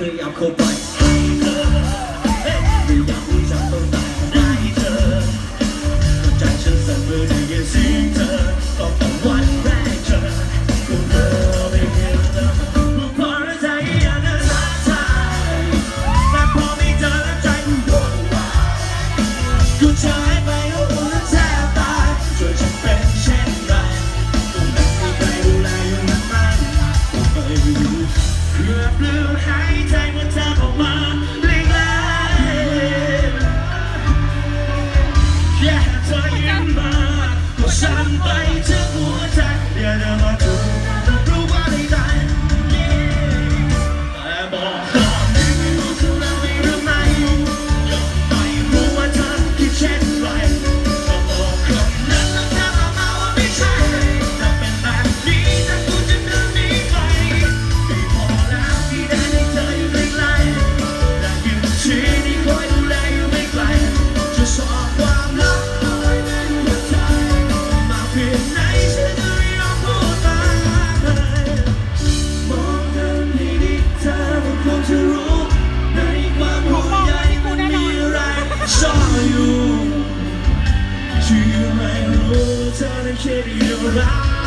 เคยอยากเข้าไปไม่อยากรู้จักต้องตายได้เธอใจฉันเสมอได้ยินเสียงเธอต้องแตวันแรกเจอคุณเธอไม่เห็นเธใจยากจะรักใจแต่พอไม่เจอแล้วใจมัวุ่นวายชา Yeah, เธอยิ้มมาก็ฉันไปจะหัว you To you my rules, I don't your